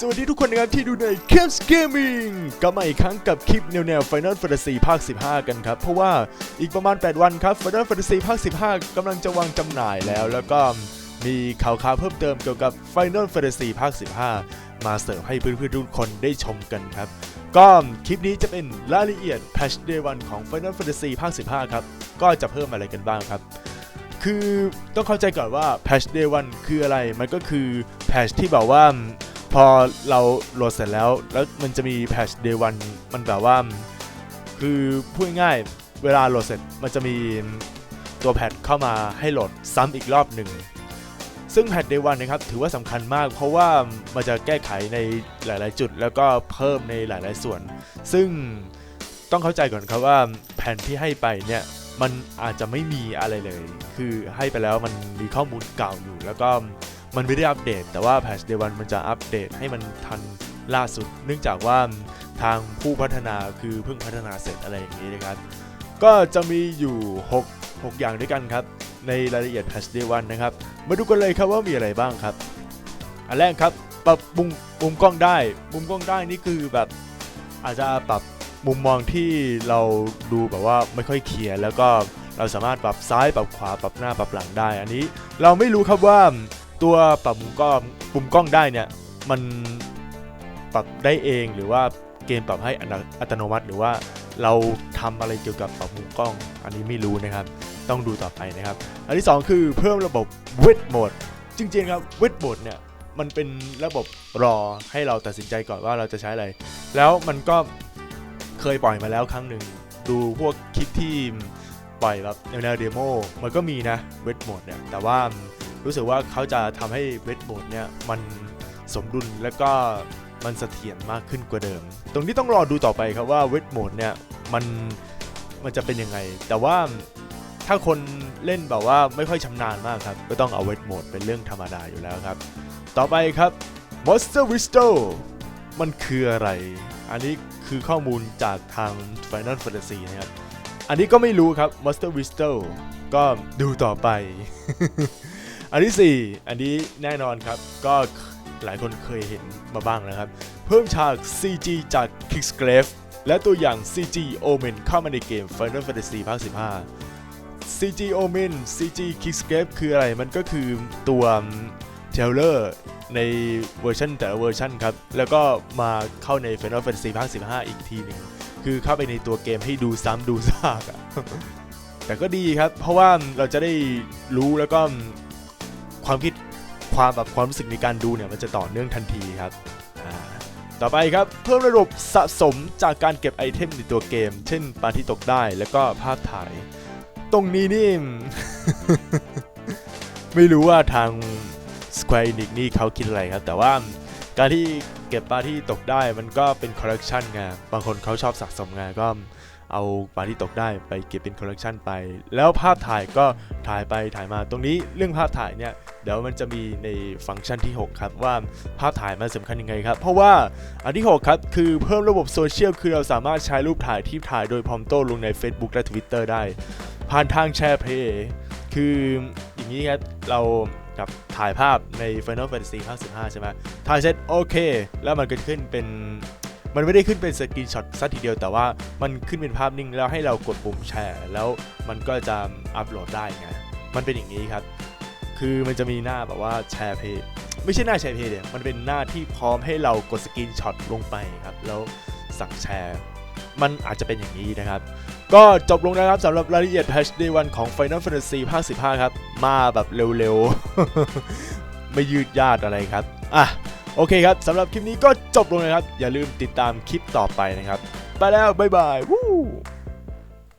สวัสดีทุกคนนะครับที่ดูใน c a p s Gaming กลับมาอีกครั้งกับคลิปแนวแนว Final Fantasy ภาค 15 กันครับ เพราะว่าอีกประมาณ 8 วันครับ Final Fantasy ภาค 15 กำลังจะวางจำหน่ายแล้ว แล้วก็มีข่าวคราวเพิ่มเติมเกี่ยวกับ Final Fantasy ภาค 15 มาเสิร์ฟให้เพื่อนๆทุกคนได้ชมกันครับ ก็คลิปนี้จะเป็นรายละเอียด Patch Day 1ของ Final Fantasy ภาค 15 ครับ ก็จะเพิ่มอะไรกันบ้างครับคือต้องเข้าใจก่อนว่า Patch Day 1คืออะไร มันก็คือ Patch ที่แบบว่า พอเราโหลดเสร็จแล้ว แล้วมันจะมี Patch Day 1มันแบบว่า คือพูดง่ายเวลาโหลดเสร็จมันจะมีตัวแพทเข้ามาให้โหลดซ้ำอีกรอบหนึ่ง ซึ่งแพท Day 1นะครับถือว่าสำคัญมาก เพราะว่ามันจะแก้ไขในหลาย ๆ จุด แล้วก็เพิ่มในหลาย ๆ ส่วน ซึ่งต้องเข้าใจก่อนครับว่าแผ่นที่ให้ไปเนี่ยมันอาจจะไม่มีอะไรเลย คือให้ไปแล้วมันมีข้อมูลเก่าอยู่แล้วก็ มันไม่ได้อัปเดต แต่ว่า Patch Day 1มันจะอัปเดตให้มันทันล่าสุด เนื่องจากว่าทางผู้พัฒนาคือเพิ่งพัฒนาเสร็จอะไรอย่างนี้นะครับ ก็จะมีอยู่ 6 6 อย่างด้วยกันครับ ในรายละเอียด Patch Day 1นะครับ มาดูกันเลยครับว่ามีอะไรบ้างครับ อันแรกครับปรับมุมมุมกล้องได้ มุมกล้องได้นี่คือแบบอาจจะปรับมุมมองที่เราดูแบบว่าไม่ค่อยเคลียร์แล้วก็เราสามารถปรับซ้ายปรับขวาปรับหน้าปรับหลังได้ อันนี้เราไม่รู้ครับว่า ตัวปรับมุมกล้องมุมกล้องได้เนี่ยมันปรับได้เองหรือว่าเกมปรับให้อัตโนมัติ หรือว่าเราทำอะไรเกี่ยวกับปรับมุมกล้อง อันนี้ไม่รู้นะครับ ต้องดูต่อไปนะครับ อันที่ 2 คือเพิ่มระบบ Wet Mode จริงๆครับ Wet Mode เนี่ยมันเป็นระบบรอให้เราตัดสินใจก่อนว่าเราจะใช้อะไร แล้วมันก็เคยปล่อยมาแล้วครั้งหนึ่ง ดูพวกคลิปที่ปล่อยแบบแนวเดโมมันก็มีนะ Wet Mode เนี่ยแต่ว่า รู้สึกว่าเขาจะทำให้ Wet Mode เนี่ยมันสมดุลแล้วก็มันเสถียรมากขึ้นกว่าเดิม ตรงนี้ต้องรอดูต่อไปครับว่า Wet Mode เนี่ยมันมันจะเป็นยังไง แต่ว่าถ้าคนเล่นแบบว่าไม่ค่อยชำนาญมากครับ ก็ต้องเอาเวทโหมดเป็นเรื่องธรรมดาอยู่แล้วครับ ต่อไปครับ Monster w i s t o มันคืออะไร อันนี้คือข้อมูลจากทาง Final Fantasy นะครับ อันนี้ก็ไม่รู้ครับ Monster w i s t o ก็ดูต่อไป อันที่ 4 อันนี้แน่นอนครับ ก็หลายคนเคยเห็นมาบ้างนะครับ เพิ่มฉาก CG จาก Kicksgrave และตัวอย่าง CG Omen เข้ามาในเกม Final Fantasy ภาค 15 CG Omen CG Kickscape คืออะไร มันก็คือตัวเทเลอร์ในเวอร์ชันแต่ละเวอร์ชันครับ แล้วก็มาเข้าใน Final Fantasy ภาค 15 อีกทีหนึ่งคือเข้าไปในตัวเกมให้ดูซ้ำดูซากอะแต่ก็ดีครับ เพราะว่าเราจะได้รู้แล้วก็ ความคิดความแบบความรู้สึกในการดูเนี่ยมันจะต่อเนื่องทันทีครับต่อไปครับเพิ่มระบบสะสมจากการเก็บไอเทมในตัวเกม เช่นปลาที่ตกได้แล้วก็ภาพถ่าย ตรงนี้นี่ ไม่รู้ว่าทาง Square Enix นี่เขาคิดอะไรครับ แต่ว่าการที่เก็บปลาที่ตกได้มันก็เป็นคอลเลกชันไงบางคนเขาชอบสะสมไงก็ เอาปลาที่ตกได้ไปเก็บเป็นคอลเลกชันไป แล้วภาพถ่ายก็ถ่ายไปถ่ายมาตรงนี้เรื่องภาพถ่ายเนี่ยเดี๋ยวมันจะมีในฟังก์ชันที่ 6 ครับ ว่าภาพถ่ายมันสำคัญยังไงครับ เพราะว่าอันที่ 6 ครับ คือเพิ่มระบบโซเชียลคือเราสามารถใช้รูปถ่ายที่ถ่ายโดยพรอมโต้ลงใน Facebook และ Twitter ได้ ผ่านทางแชร์เพย์คืออย่างนี้ครับเรากับถ่ายภาพใน Final Fantasy ภาค15 ใช่ไหมถ่ายเสร็จโอเค แล้วมันก็จะขึ้นเป็น มันไม่ได้ขึ้นเป็นสกรีนช็อตสักทีเดียวแต่ว่ามันขึ้นเป็นภาพนิ่งแล้วให้เรากดปุ่มแชร์ แล้วมันก็จะอัปโหลดได้ไงมันเป็นอย่างนี้ครับ คือมันจะมีหน้าแบบว่าแชร์เพย์ไม่ใช่หน้าแชร์เพย์เดียมันเป็นหน้าที่พร้อมให้เรากดสกรีนช็อตลงไปครับแล้วสั่งแชร์มันอาจจะเป็นอย่างนี้นะครับ ก็จบลงนะครับสำหรับรายละเอียด Patch Day 1ของ Final Fantasy ภาค15 ครับ มาแบบเร็วๆ ไม่ยืดยาดอะไรครับ อะ โอเคครับสำหรับคลิปนี้ก็จบลงนะครับ อย่าลืมติดตามคลิปต่อไปนะครับ ไปแล้ว บ๊ายบายวู้